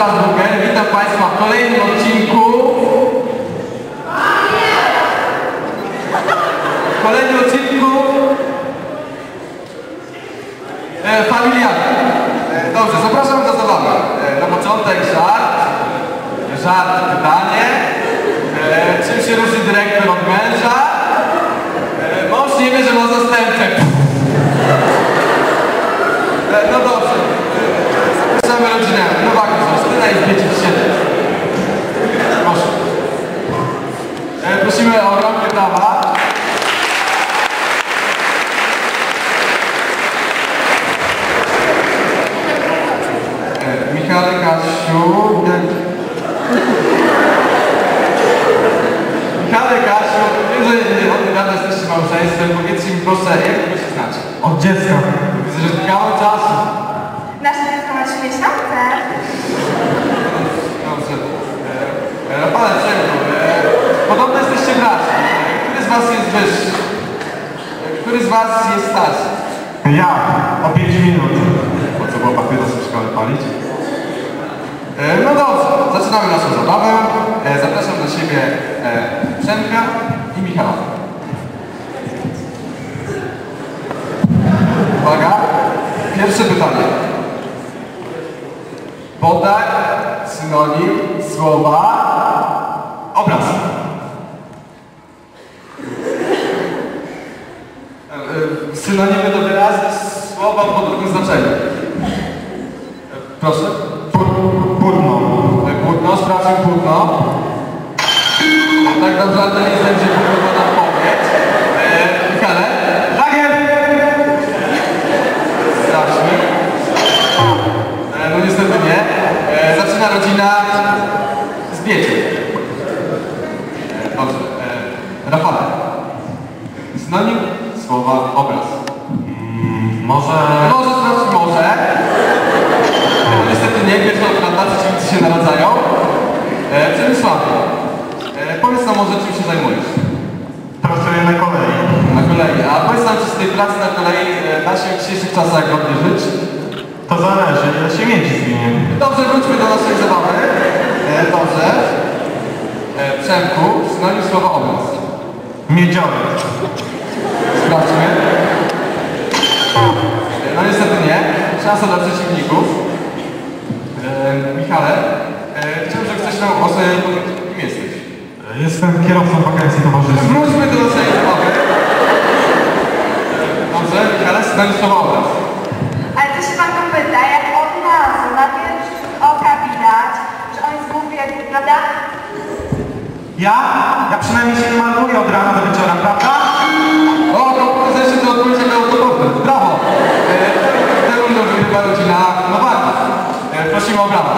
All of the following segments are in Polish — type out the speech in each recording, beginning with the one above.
Karol Strasburger, witam Państwa w kolejnym odcinku. W kolejnym odcinku e, Familiady. E, Dobrze, zapraszam Mi proszę, jak wy się znacie? Od dziecka. Widzę, że kawał czasu. Nasze dziecko ma 3 miesiące. Dobrze. E, e, Rafale, Przemku, e, podobno jesteście braci. E, Który z was jest wyższy? E, Który z was jest starszy? Ja. O 5 minut. Po co było papierosy w szkole palić? E, No dobrze, zaczynamy naszą zabawę. E, Zapraszam do siebie e, Przemka i Michała. Uwaga, pierwsze pytanie. Podaj synonim słowa obraz. E, e, Synonimy do wyrazu słowa o podobnym znaczeniu. E, Proszę. Purno. E, Płótno, sprawdźmy płótno. Tak naprawdę nie znam, gdzie płótno na odpowiedź. E, Michale, Lagier! sprawdźmy. E, no niestety nie. E, zaczyna rodzina z dzieci. E, dobrze. E, Rafale. Synonim słowa obraz. Może... Może sprawdź może. E, no niestety nie, pierwsza transplantacja, ci ludzie się narodzają. E, Przemysławie. E, powiedz nam może czym się zajmujesz. Pracuję na kolei. Na kolei. A powiedz nam, czy z tej pracy na kolei e, da się w dzisiejszych czasach godnie żyć? To zależy, ile się miedzi zginie. Dobrze, wróćmy do naszej zabawy. E, dobrze. E, Przemku, synonim słowa obraz. Miedziowy. Sprawdźmy. E, No niestety nie. Szansa dla przeciwników. E, Michale, e, chciałbym, że chcesz nam o sobie kim jesteś. Jestem kierowcą wakacji towarzyskich. Wróćmy do naszej zabawy. E, Dobrze, Słowa obraz. Ale to się pan pyta, jak od razu na pierwszy oka widać, że on jest głupi, jak prawda? Ja? Ja przynajmniej się nie maluję od rana do wieczora, prawda? O, to prezesję to odpowiedź na autoportret. Brawo! E, Tę rundę wygrywa rodzina Nowaków. E, prosimy o brawo.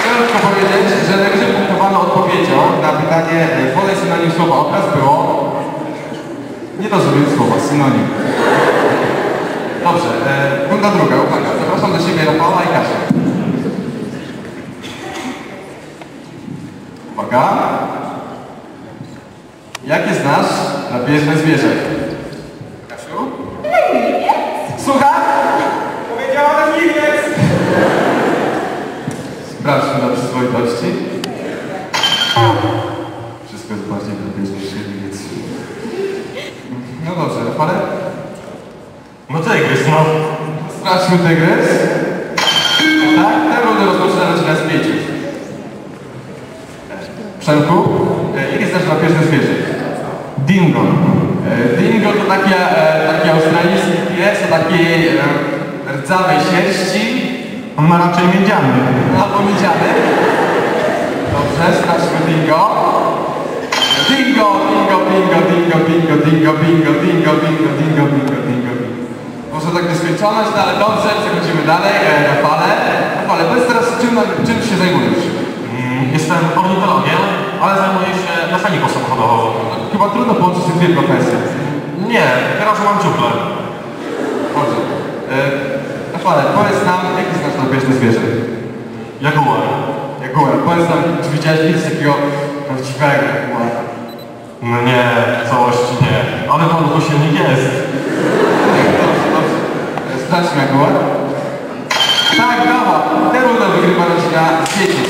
Chciałem tylko powiedzieć, że najwyżej punktowaną odpowiedzią na pytanie e, podaj synonim słowa obraz było nie rozumiem słowa, synonim. Dobrze, e, runda druga, uwaga. Zapraszam do siebie Rafała i Kasię. Uwaga. Jakie znasz drapieżne zwierzę? Kasiu? Słucham? Powiedziałem niemiec! Sprawdźmy dla przyzwoitości. Wszystko jest bardziej drapieżne niż niemiec. No dobrze, Rafale? No tygrys, no. Sprawdźmy tygrys. Tak, tę rundę rozpoczyna rodzina z pięciu. Przemku, e, jakie znasz drapieżne zwierzę? Dingo. E, Dingo to takie, e, taki australijski pies o takiej rdzawej sierści On ma raczej miedziany. albo miedziany. Dobrze, sprawdźmy dingo. Dingo, dingo, bingo, dingo, bingo, dingo, bingo, dingo, bingo, dingo, bingo, dingo, bingo. Może tak nieskończoność, no ale dobrze, przechodzimy dalej. E, Rafale. czym się zajmujesz? Mm, Jestem ornitologiem, ale zajmuję się mechaniką samochodową. Chyba trudno połączyć te dwie profesje. Nie, teraz mam dziuplę. E, Rafale, powiedz nam, jaki znasz drapieżne zwierzę? Jaguar. Jaguar. Powiedz nam, czy widziałeś kiedyś takiego prawdziwego jaguara? No nie, w całości nie. Ale pan tu silnik jest. Dobrze, dobrze. E, Sprawdźmy jaguar. Tak, brawa. Tę rundę wygrywa rodzina z dzieci.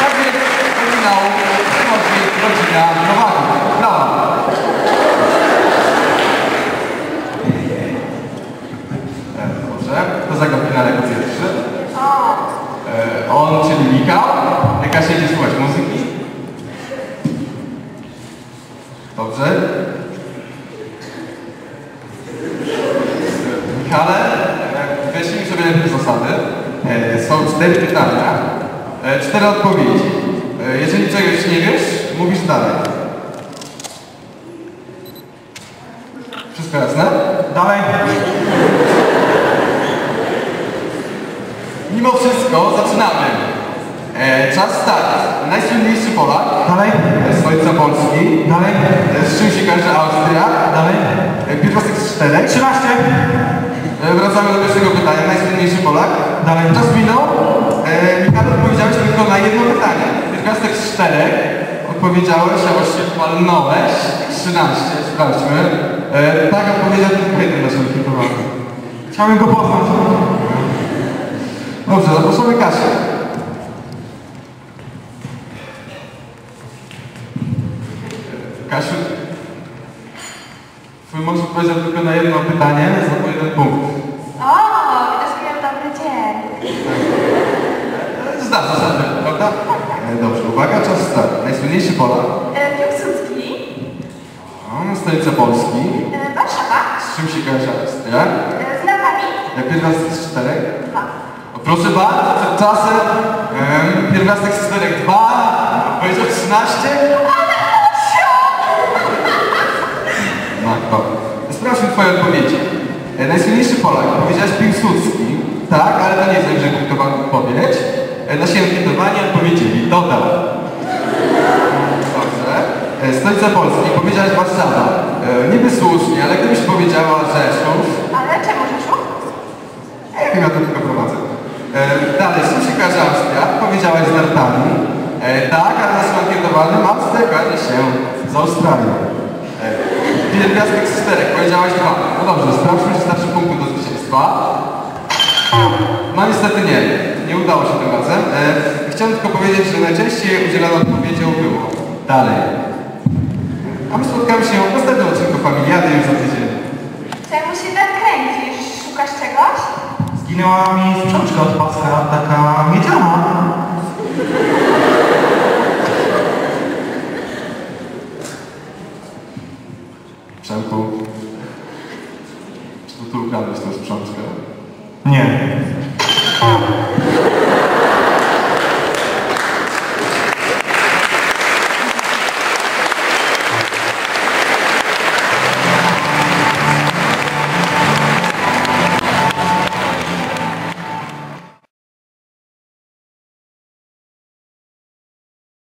Tak więc do finału wchodzi rodzina Nowaków. Brawa. E, Dobrze. To zagrał w finale jako pierwszy. O, E, On, czyli Mika. Jaka siedzi słuchać muzyki. Dobrze. E, Michale, e, wyjaśnijmy sobie najpierw zasady. E, Są cztery pytania, e, cztery odpowiedzi. E, Jeżeli czegoś nie wiesz, mówisz dalej. Wszystko jasne? Dalej. Mimo wszystko zaczynamy. Czas start. Najsłynniejszy Polak. Dalej. E, Stolica Polski. Dalej. Z czym się kojarzy Austria? Dalej. Pierwiastek z czterech. 13. E, Wracamy do pierwszego pytania. Najsłynniejszy Polak. Dalej. Czas minął. E, Michał, odpowiedziałeś tylko na jedno pytanie. Pierwiastek z czterech. Odpowiedziałeś, a właściwie palnąłeś. 13. Sprawdźmy. E, tak, odpowiedział tylko jeden nasz ekipowaty. Chciałem go poznać. Dobrze, zapraszamy Kasię. Kasiu, twój mąż odpowiedział tylko na jedno pytanie, za jeden punkt. o, widać, że miałem dobry dzień. Zasady, prawda? E, Dobrze, uwaga, czas start. Najsłynniejszy Polak, E, Piłsudski, o, stolica Polski, e, Warszawa, z czym się kojarzy Austria, e, z Napami, jak pierwiastek z czterech. dwa. O, Proszę bardzo, przed czasem em, pierwiastek z czterech dwa, powiedział 13. Matko. Sprawdźmy Twoje odpowiedzi. E, najsłynniejszy Polak. Powiedziałeś Piłsudski. Tak, ale to nie jest dobrze punktowana odpowiedź. E, nasi ankietowani odpowiedzieli. Dodał. Dobrze. E, stolica Polski. Powiedziałeś Warszawa. E, niby słusznie, ale gdybyś powiedziała Rzeszów, Ale czemu Rzeszów? ja chyba to tylko prowadzę. Dalej, kojarzy Austria? Powiedziałaś z nartami. Tak, ale naszym ankietowanym Austria kojarzy się z Australią. E, Pierwiastek z czterech, powiedziałaś dwa. No dobrze, sprawdźmy, czy starczy punktu do zwycięstwa. No niestety nie, nie udało się tym razem. E, chciałem tylko powiedzieć, że najczęściej udzielana odpowiedzią było dalej. A my spotkamy się w następnym odcinku Familiady już za tydzień. Czemu się tak kręcisz? Szukasz czegoś? Zginęła mi sprzączka od paska, taka miedziana. Przemku, czy to tu ukradłeś tę sprzączkę?